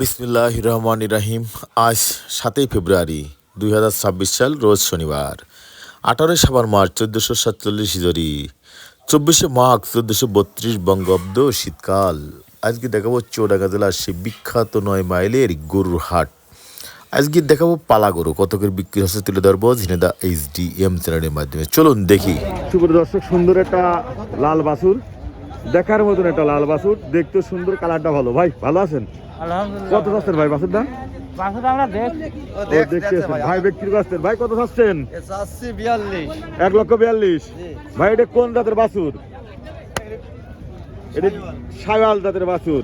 বিসমিল্লাহ রহমান ইরাহিম আজ সাতই ফেব্রুয়ারি দুই হাজার ছাব্বিশ সাল, রোজ শনিবার, আঠারোই সাবান মার্চ চোদ্দোশো সাতচল্লিশ হিজরি চব্বিশে মাঘ চোদ্দোশো বত্রিশ বঙ্গাব্দ শীতকাল। আজকে দেখাবো চৌডাঙ্গা জেলার সেই বিখ্যাত নয় মাইলের গরুর হাট আজকে দেখাবো পালা গরু কত করে বিক্রি হচ্ছে তুলে ধরবো ঝিনেদা এইচ ডি এম চ্যানেলের মাধ্যমে। চলুন দেখি। দর্শক, সুন্দর একটা লাল বাসুর, দেখার মতন একটা লাল বাসুর, দেখতে সুন্দর, কালারটা ভালো। ভাই, ভালো আছেন? কত চাচ্ছেন ভাই বাসুরটা বাসুটা আমরা দেখ ও, দেখতে আছেন। ভাই ব্যক্তির কাছেন ভাই কত চাচ্ছেন এক লক্ষ বিয়াল্লিশ। ভাই এটা কোন জাতের বাসুর এটা জাতের বাসুর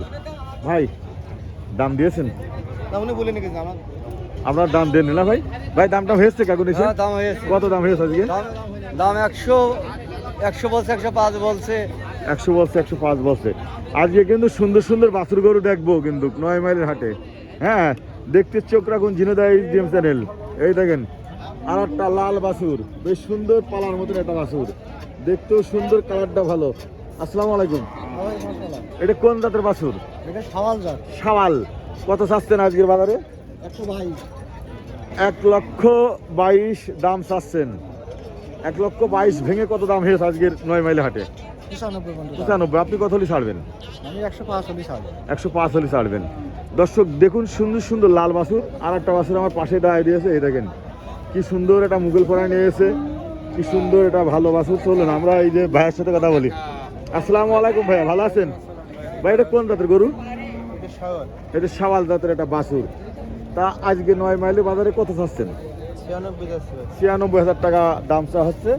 ভাই দাম দিয়েছেন? আপনার দাম দেন না ভাই। ভাই দামটা হয়েছে কাকুন হ্যাঁ, দাম কত দাম হয়েছে আজকে? দাম দাম একশো একশো বলছে একশো পাঁচ বলছে। একশো বলছে একশো পাঁচ বলছে। আজকে কিন্তু সুন্দর সুন্দর বাছুর গরু দেখব কিন্তু নয় মাইলের হাটে। হ্যাঁ দেখতে চোখ রাখুন জিনোদা এইচডিএম চ্যানেল। এই দেখেন আর একটা লাল বাছুর বেশ সুন্দর পালার মতন একটা বাছুর। দেখতেও সুন্দর কালারটা ভালো। আসসালামু আলাইকুম। এটা কোন জাতের বাছুর? এটা সওয়াল যাক সাওয়াল কত চাচ্ছেন আজকের বাজারে? একশো বাইশ। এক লক্ষ বাইশ দাম চাচ্ছেন। এক লক্ষ বাইশ ভেঙে কত দাম হয়েছে আজকের নয় মাইল হাটে? পঁচানব্বই আপনি কত হলে ছাড়বেন? আমি একশো পাঁচ হবে একশো পাঁচ হলে ছাড়বেন। দর্শক দেখুন সুন্দর সুন্দর লাল বাছুর আর একটা বাছুর আমার পাশে দাঁড়িয়ে দিয়েছে এই দেখেন। কি সুন্দর একটা মুঘল পরায় নিয়ে এসে কি সুন্দর এটা ভালো বাছুর চলুন আমরা এই যে ভাইয়ের সাথে কথা বলি। আসসালামু আলাইকুম ভাইয়া ভালো আছেন? ভাই এটা কোন জাতের গরু? এটা সাওয়াল জাতের একটা বাছুর তা আজকে নয় মাইলে বাজারে কত চাচ্ছেন? ছিয়ানব্বই হাজার টাকা দাম চা হচ্ছে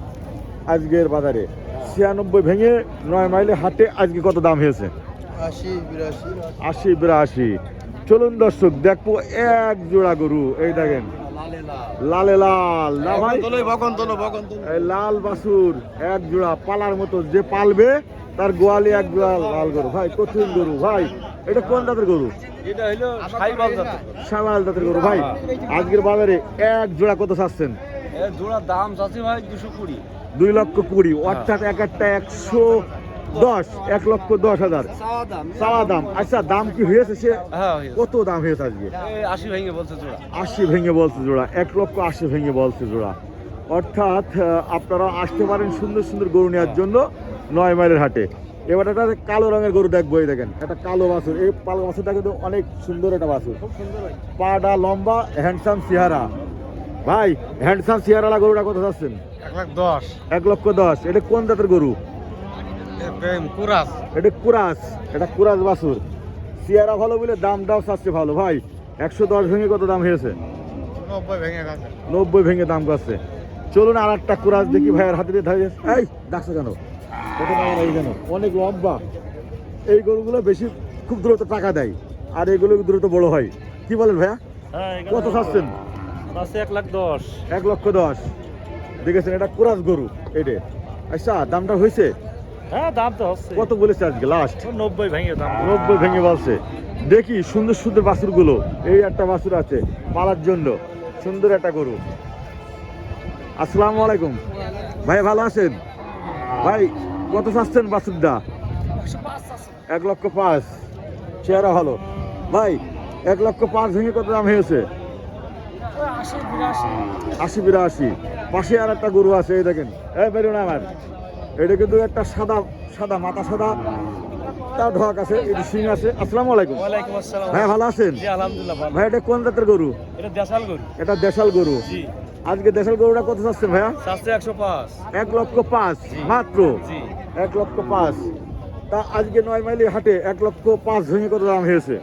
আজকের বাজারে। ছিয়ানব্বই ভেঙে নয় মাইলে হাটে আজকে কত দাম হয়েছে? আশি বিরাশি। চলুন দর্শক দেখব এক জোড়া গরু। এই দেখেন। লালে লাল। না ভাই? লাল বাসুর এক জোড়া পালার মতো যে পালবে তার গোয়ালি এক জোড়া লাল গরু। ভাই কঠিন গরু ভাই। এটা কোন জাতের গরু? এটা হলো জাতের। গরু ভাই। আজকের বাজারে এক জোড়া কত চাচ্ছেন? জোড়ার দাম চাচ্ছি ভাই দুশো কুড়ি। দুই লক্ষ কুড়ি। অর্থাৎ এক একটা একশো দশ এক লক্ষ দশ হাজার। চাওয়া দাম। আচ্ছা দাম কি হয়েছে? সে হ্যাঁ কত দাম হয়েছে আজকে? আশি ভেঙে বলছে জোড়া। আশি ভেঙে বলছে জোড়া। এক লক্ষ আশি ভেঙে বলছে জোড়া। অর্থাৎ আপনারা আসতে পারেন সুন্দর সুন্দর গরু নেওয়ার জন্য নয় মাইলের হাটে। এবার একটা কালো রঙের গরু দেখব এই দেখেন। একটা কালো বাছুর। এই পাল বাছুরটা কিন্তু অনেক সুন্দর একটা বাছুর। পাটা লম্বা হ্যান্ডসাম চেহারা ভাই হ্যান্ডসাম চেহারা গরুটা কত চাচ্ছেন? এক লক্ষ দশ। এটা কোন জাতের গরু? কুরাস। এটা কুরাস। এটা কুরাস বাছুর। চেহারা ভালো বলে দাম দাও চাচ্ছে ভালো। ভাই একশো দশ ভেঙে কত দাম হয়েছে? নব্বই ভেঙে দাম করছে চলুন আর একটা কুরাজ দেখি ভাইয়ের হাতে দিয়ে ধরে এই ডাকছো কেন? কত কেন অনেক লম্বা। এই গরুগুলো বেশি খুব দ্রুত টাকা দেয়। আর এগুলো দ্রুত বড় হয়। কি বলেন ভাইয়া? কত খাচ্ছেন এক লাখ দশ। এক লক্ষ দশ। দেখেছেন এটা কুরাজ গরু এটা আচ্ছা দামটা হয়েছে? হ্যাঁ দাম তো হচ্ছে। কত বলেছে আজকে লাস্ট নব্বই ভেঙে দাম। নব্বই ভেঙে বলছে। দেখি সুন্দর সুন্দর বাছুরগুলো এই একটা বাছুর আছে পালার জন্য। সুন্দর একটা গরু। আসসালামু আলাইকুম। ভাই ভালো আছেন? ভাই কত চাচ্ছেন বাছুরদা এক লক্ষ পাঁচ। চেহারা ভালো। ভাই এক লক্ষ পাঁচ ভেঙে কত দাম হয়েছে? আশি বিরাশি। পাশে আর একটা গরু আছে এই দেখেন। এই বেরোন আমার। এটা কিন্তু একটা সাদা সাদা মাথা সাদা। তার ঢক আছে এটি সিং আছে। আসসালামু আলাইকুম। ভাই ভালো আছেন? জি আলহামদুলিল্লাহ ভালো। ভাই এটা কোন জাতের গরু? এটা দেশাল গরু। এটা দেশাল গরু। আজকে দেশাল গরুটা কত চাচ্ছেন ভাইয়া? চাচ্ছে একশো পাঁচ। এক লক্ষ পাঁচ মাত্র? এক লক্ষ পাঁচ। তা আজকে নয় মাইলি হাটে এক লক্ষ পাঁচ ভেঙে কত দাম হয়েছে।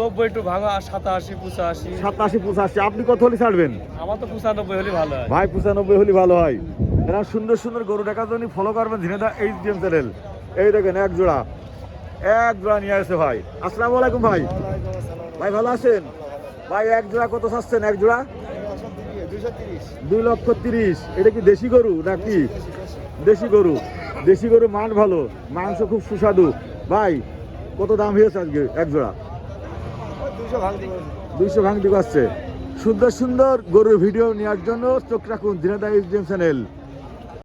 নব্বই টু ভাঙা সাতাশি পঁচাশি। সাতাশি পঁচাশি। আপনি কত হলে ছাড়বেন? আমার তো পঁচানব্বই হলে ভালো হয়। ভাই পঁচানব্বই হলে ভালো হয়। এরা সুন্দর সুন্দর গরু দেখার জন্য ফলো করবেন Jhenaidah H D M channel এই দেখেন এক জোড়া। এক জোড়া নিয়ে আসছে ভাই। আসসালামু আলাইকুম ভাই। ভাই ভালো আছেন? ভাই এক জোড়া কত চাচ্ছেন? এক জোড়া? দুই লক্ষ তিরিশ। এটা কি দেশি গরু নাকি? দেশি গরু। দেশি গরু মান ভালো। মাংস খুব সুস্বাদু। ভাই কত দাম হয়েছে আজকে এক জোড়া? দুইশো ভাঙতি আসছে সুন্দর সুন্দর গরুর ভিডিও নেওয়ার জন্য চোখ রাখুন দিনাদা ইসডিএম চ্যানেল।